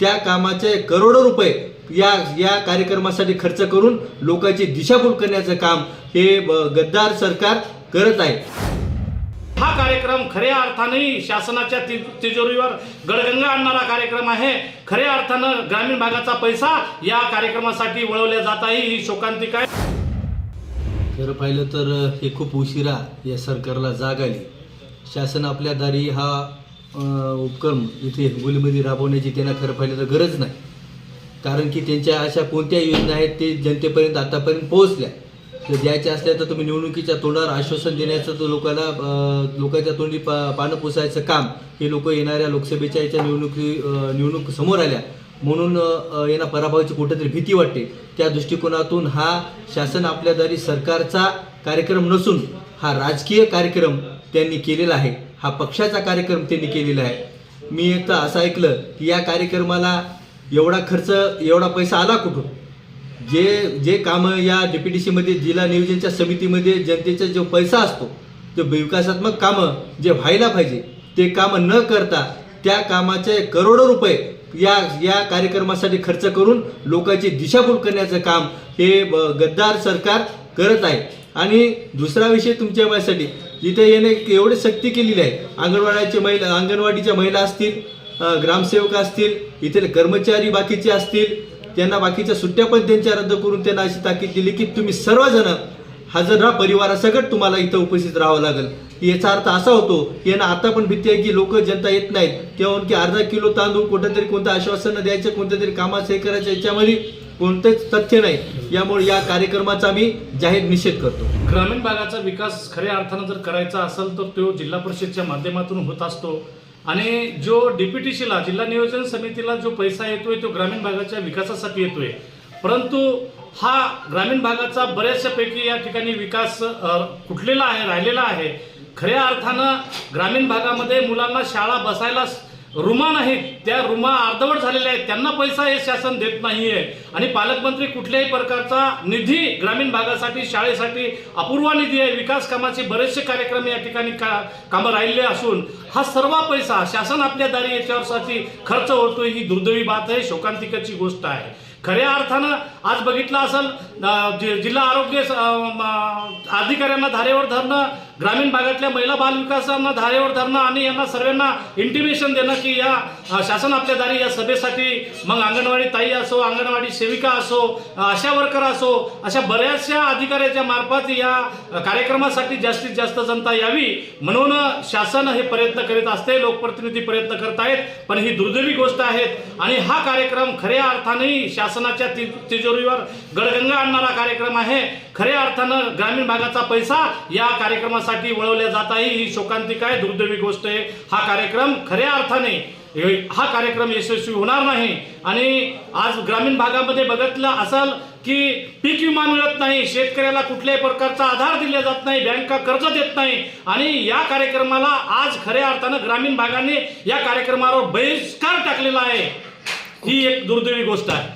त्या कामाचे करोडो रुपये या या कार्यक्रमासाठी खर्च करून लोकांची दिशाभूल करण्याचं काम हे गद्दार सरकार करत आहे. हा कार्यक्रम खऱ्या अर्थाने शासनाच्या तिजोरीवर गडगंगा आणणारा कार्यक्रम आहे. खऱ्या अर्थानं ग्रामीण भागाचा पैसा या कार्यक्रमासाठी वळवल्या जात आहे. ही शोकांतिक आहे. खरं पाहिलं तर हे खूप उशिरा या सरकारला जाग आली. शासन आपल्या दारी हा उपक्रम इथे हिंगोलीमध्ये राबवण्याची त्यांना खरं पाहिलं तर गरज नाही. कारण की त्यांच्या अशा कोणत्या योजना आहेत ते जनतेपर्यंत आतापर्यंत पोहोचल्या. तर द्यायच्या असल्या तर तुम्ही निवडणुकीच्या तोंडावर आश्वासन देण्याचं तो लोकांना लोकांच्या तोंडी पा पानं पुसायचं काम. हे लोक येणाऱ्या लोकसभेच्या याच्या निवडणुकी निवडणूक समोर आल्या. म्हणून यांना पराभवाची कुठेतरी भीती वाटते. त्या दृष्टिकोनातून हा शासन आपल्या दारी सरकारचा कार्यक्रम नसून हा राजकीय कार्यक्रम त्यांनी केलेला आहे. हा पक्षाचा कार्यक्रम त्यांनी केलेला आहे. मी एक तर असं ऐकलं की या कार्यक्रमाला एवढा खर्च एवढा पैसा आला कुठून? जे जे कामं या मध्ये जिल्हा नियोजनच्या समितीमध्ये जनतेचा जो पैसा असतो जो विकासात्मक कामं जे व्हायला पाहिजे ते कामं न करता त्या कामाचे करोडो रुपये या या कार्यक्रमासाठी खर्च करून लोकांची दिशाभूल करण्याचं काम हे ब- गद्दार सरकार करत आहे. आणि दुसरा विषय तुमच्या माझ्यासाठी जिथे याने एवढी सक्ती केलेली आहे. अंगणवाड्याच्या महिला अंगणवाडीच्या महिला असतील ग्रामसेवक असतील इथे कर्मचारी बाकीचे असतील त्यांना बाकीच्या सुट्ट्या पण त्यांच्या रद्द करून त्यांना अशी ताकीद दिली की तुम्ही सर्वजण हजर राहा परिवारासकट तुम्हाला इथं उपस्थित राहावं लागेल. याचा अर्थ असा होतो यांना आता पण भीती आहे की लोक जनता येत नाहीत. किंवा की अर्धा किलो तांदूळ कुठंतरी कोणतं आश्वासनं द्यायचं कोणत्या तरी कामाचं हे करायचं याच्यामध्ये कोणतेच तथ्य नाही. यामुळे या कार्यक्रमाचा मी जाहीर निषेध करतो. ग्रामीण भागाचा विकास खऱ्या अर्थानं जर करायचा असेल तर तो जिल्हा परिषदच्या माध्यमातून होत असतो. आणि जो डीपीटीसीला जिल्हा नियोजन समितीला जो पैसा येतोय तो ग्रामीण भागाच्या विकासासाठी येतोय. परंतु हा ग्रामीण भागाचा बऱ्याचशापैकी या ठिकाणी विकास कुठलेला आहे राहिलेला आहे खऱ्या अर्थानं ग्रामीण भागामध्ये मुलांना शाळा बसायला रुमान आहेत त्या रुमा अर्धवट झालेल्या आहेत. त्यांना पैसा हे शासन देत नाहीये. आणि पालकमंत्री कुठल्याही प्रकारचा निधी ग्रामीण भागासाठी शाळेसाठी अपूर्वा निधी आहे. विकास कामाचे बरेचसे कार्यक्रम या ठिकाणी का कामं राहिले असून हा सर्व पैसा शासन आपल्या दारी याच्यावरसाठी खर्च होतोय ही दुर्दैवी बात आहे. शोकांतिकाची गोष्ट आहे. खऱ्या अर्थानं आज बघितलं असेल जि- जिल्हा आरोग्य अधिकाऱ्यांना धारेवर धरणं ग्रामीण भागातल्या महिला बालविकासांना धारेवर धरणं आणि यांना सर्वांना इंटिमेशन देणं की या शासन आपल्या दारी या सभेसाठी मग अंगणवाडी ताई असो अंगणवाडी सेविका असो आशा वर्कर असो अशा बऱ्याचशा अधिकाऱ्याच्या मार्फत या कार्यक्रमासाठी जास्तीत जास्त जनता यावी म्हणून शासन हे प्रयत्न करीत असते लोकप्रतिनिधी प्रयत्न करतायत पण ही दुर्दैवी गोष्ट आहे आणि हा कार्यक्रम खऱ्या अर्थाने शासनाच्या ति- तिजोरीवर गडगंगा आणणारा कार्यक्रम आहे. खऱ्या अर्थानं ग्रामीण भागाचा पैसा या कार्यक्रमासाठी वळवल्या जात आहे. ही शोकांतिक आहे दुर्दैवी गोष्ट आहे. हा कार्यक्रम खऱ्या अर्थाने हा कार्यक्रम यशस्वी होणार नाही. आणि आज ग्रामीण भागामध्ये बघितलं असाल की पीक विमा मिळत नाही शेतकऱ्याला कुठल्याही प्रकारचा आधार दिला जात नाही बँका कर्ज देत नाही. आणि या कार्यक्रमाला आज खऱ्या अर्थानं ग्रामीण भागाने या कार्यक्रमावर बहिष्कार टाकलेला आहे. ही एक दुर्दैवी गोष्ट आहे.